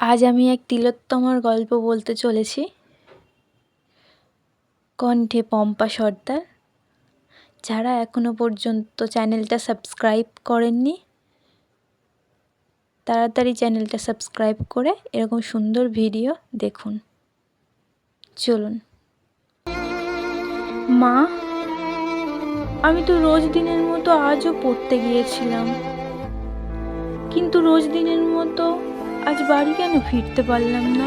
আজ আমি এক তিলোত্তমার গল্প বলতে চলেছি। কণ্ঠে পম্পা সর্দার, যারা এখনও পর্যন্ত চ্যানেলটা সাবস্ক্রাইব করেননি, তাড়াতাড়ি চ্যানেলটা সাবস্ক্রাইব করে এরকম সুন্দর ভিডিও দেখুন। চলুন। মা, আমি তো রোজ দিনের মতো আজও পড়তে গিয়েছিলাম। কিন্তু রোজ দিনের মতো আজ বাড়ি কেন ফিরতে পারলাম না?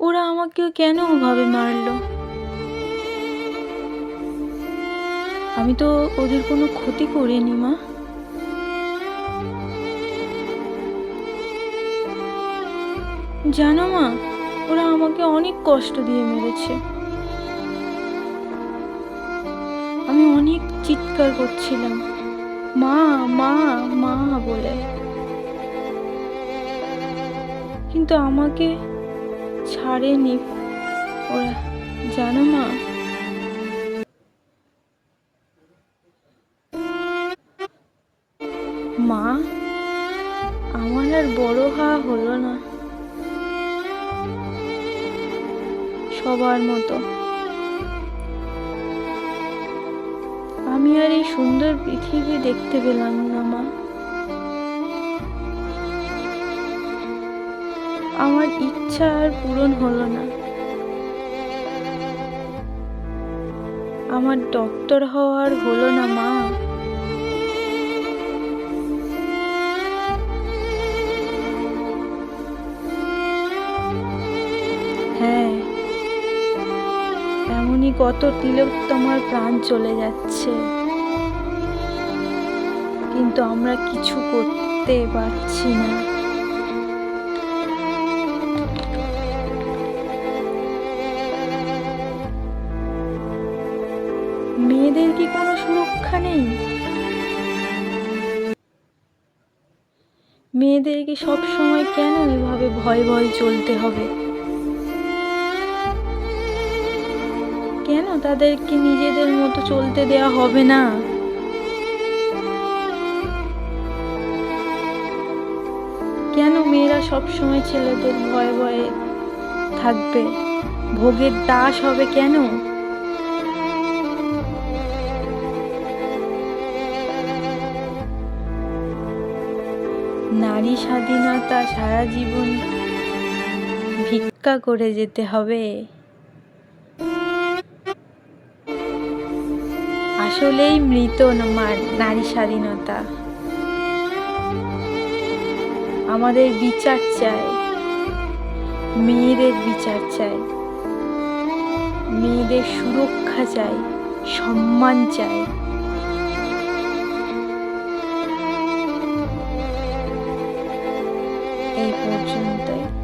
ওরা আমাকে কেন ওভাবে মারলো? আমি তো ওদের কোনো ক্ষতি করিনি, মা। জানো, মা, ওরা আমাকে অনেক কষ্ট দিয়ে মেরেছে। আমি অনেক চিৎকার করছিলাম। মা মা মা বলে। কিন্তু আমাকে ছাড়েনি ওরা, জানো মা? মা, আমার আর বড় হওয়া হলো না। সবার মতো। আমি আর এই সুন্দর পৃথিবী দেখতে পেলাম না, মা। আমার ইচ্ছা আর পূরণ হলো না। আমার ডক্টর হওয়ার হলো না, মা। কত তিলক তোমার প্রাণ চলে যাচ্ছে। কিন্তু আমরা কিছু করতে পারছি না। মেয়েদের কি কোনো সুরক্ষা নেই? মেয়েদেরকে সব সময় কেন এভাবে ভয় ভয় চলতে হবে? কেন? তাদেরকে নিজেদের মতো চলতে দেওয়া হবে না। কেন মেয়েরা সবসময় ছেলেদের ভয়ে ভয়ে থাকবে? ভোগের দাস হবে কেন? নারী স্বাধীনতা সারা জীবন ভিক্ষা করে যেতে হবে। আসলেই মৃত নারী স্বাধীনতা। আমাদের বিচার চাই। মেয়েদের বিচার চাই। মেয়েদের সুরক্ষা চাই, সম্মান চাই। এই পর্যন্তই।